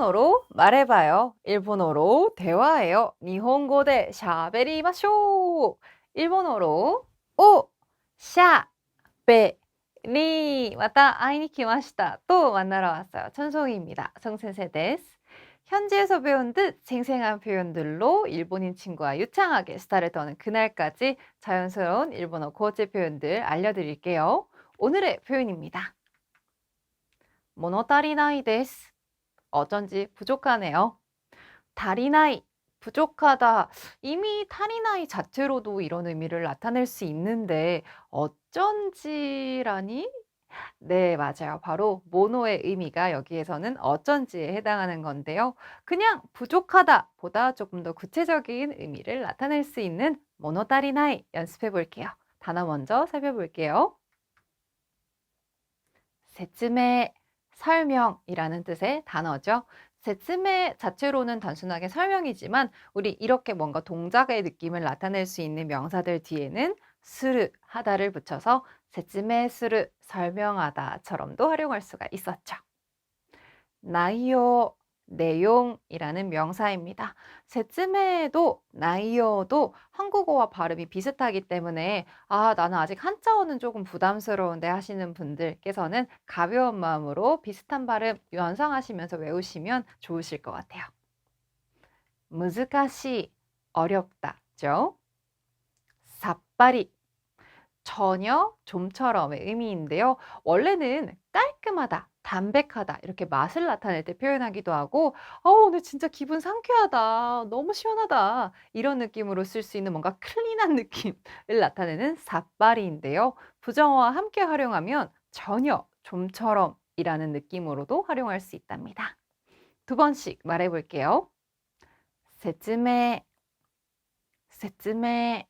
일본어로 말해봐요. 일본어로 대화해요. 니혼고 대 샤베리마쇼. 일본어로 오 샤베 리 왔다 아이니키마시다 또 만나러 왔어요. 천송이입니다. 성센세데스. 현지에서 배운 듯 생생한 표현들로 일본인 친구와 유창하게 스타를 떠는 그날까지 자연스러운 일본어 고어체 표현들 알려드릴게요. 오늘의 표현입니다. 모노타리나이 데스. 어쩐지 부족하네요. 다리나이, 부족하다. 이미 타리나이 자체로도 이런 의미를 나타낼 수 있는데 어쩐지라니? 네, 맞아요. 바로 모노의 의미가 여기에서는 어쩐지에 해당하는 건데요. 그냥 부족하다 보다 조금 더 구체적인 의미를 나타낼 수 있는 모노다리나이 연습해 볼게요. 단어 먼저 살펴볼게요. 세츠메 설명이라는 뜻의 단어죠. 세츠메 자체로는 단순하게 설명이지만 우리 이렇게 뭔가 동작의 느낌을 나타낼 수 있는 명사들 뒤에는 스르 하다를 붙여서 세츠메 스르 설명하다처럼도 활용할 수가 있었죠. 나이오 내용이라는 명사입니다. 세츠메도 나이오도 한국어와 발음이 비슷하기 때문에 아 나는 아직 한자어는 조금 부담스러운데 하시는 분들께서는 가벼운 마음으로 비슷한 발음 연상하시면서 외우시면 좋으실 것 같아요. 무즈카시 어렵다죠. 사파리 전혀 좀처럼의 의미인데요. 원래는 깔끔하다, 담백하다 이렇게 맛을 나타낼 때 표현하기도 하고 어 오늘 진짜 기분 상쾌하다. 너무 시원하다. 이런 느낌으로 쓸 수 있는 뭔가 클린한 느낌을 나타내는 삿바리인데요. 부정어와 함께 활용하면 전혀 좀처럼 이라는 느낌으로도 활용할 수 있답니다. 두 번씩 말해 볼게요. 세츠메 세츠메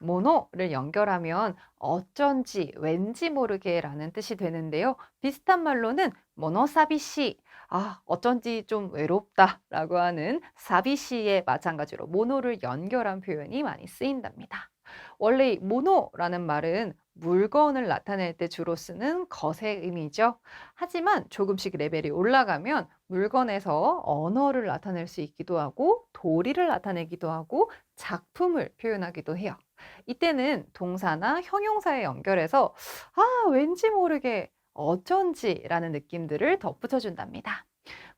모노를 연결하면 어쩐지 왠지 모르게 라는 뜻이 되는데요. 비슷한 말로는 모노사비시 아 어쩐지 좀 외롭다 라고 하는 사비시에 마찬가지로 모노를 연결한 표현이 많이 쓰인답니다. 원래 모노라는 말은 물건을 나타낼 때 주로 쓰는 것의 의미죠. 하지만 조금씩 레벨이 올라가면 물건에서 언어를 나타낼 수 있기도 하고 도리를 나타내기도 하고 작품을 표현하기도 해요. 이때는 동사나 형용사에 연결해서 아, 왠지 모르게 어쩐지라는 느낌들을 덧붙여준답니다.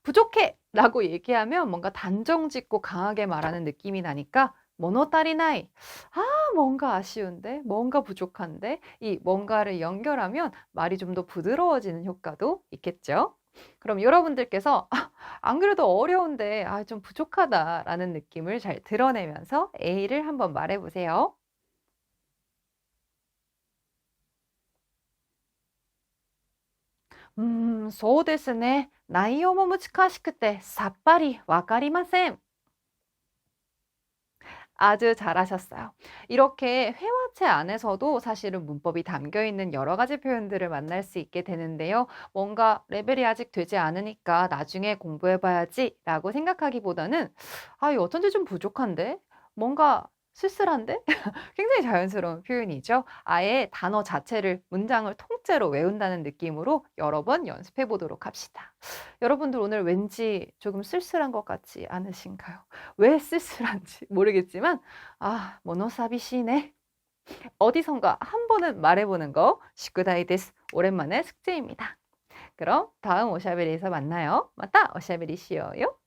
부족해! 라고 얘기하면 뭔가 단정 짓고 강하게 말하는 느낌이 나니까 모노다리나이. 아, 뭔가 아쉬운데, 뭔가 부족한데, 이 뭔가를 연결하면 말이 좀 더 부드러워지는 효과도 있겠죠. 그럼 여러분들께서 아, 안 그래도 어려운데 아, 좀 부족하다라는 느낌을 잘 드러내면서 A를 한번 말해 보세요. うーん、そうですね。内容も難しくてさっぱりわかりません。 아주 잘하셨어요. 이렇게 회화체 안에서도 사실은 문법이 담겨 있는 여러 가지 표현들을 만날 수 있게 되는데요. 뭔가 레벨이 아직 되지 않으니까 나중에 공부해 봐야지 라고 생각하기보다는 아, 이거 어쩐지 좀 부족한데? 뭔가 쓸쓸한데? 굉장히 자연스러운 표현이죠. 아예 단어 자체를 문장을 통째로 외운다는 느낌으로 여러 번 연습해 보도록 합시다. 여러분들 오늘 왠지 조금 쓸쓸한 것 같지 않으신가요? 왜 쓸쓸한지 모르겠지만 아, 모노사비시네. 어디선가 한 번은 말해보는 거 시쿠다이 데스 오랜만에 숙제입니다. 그럼 다음 오샤베리에서 만나요. 맞다 오샤베리 시어요.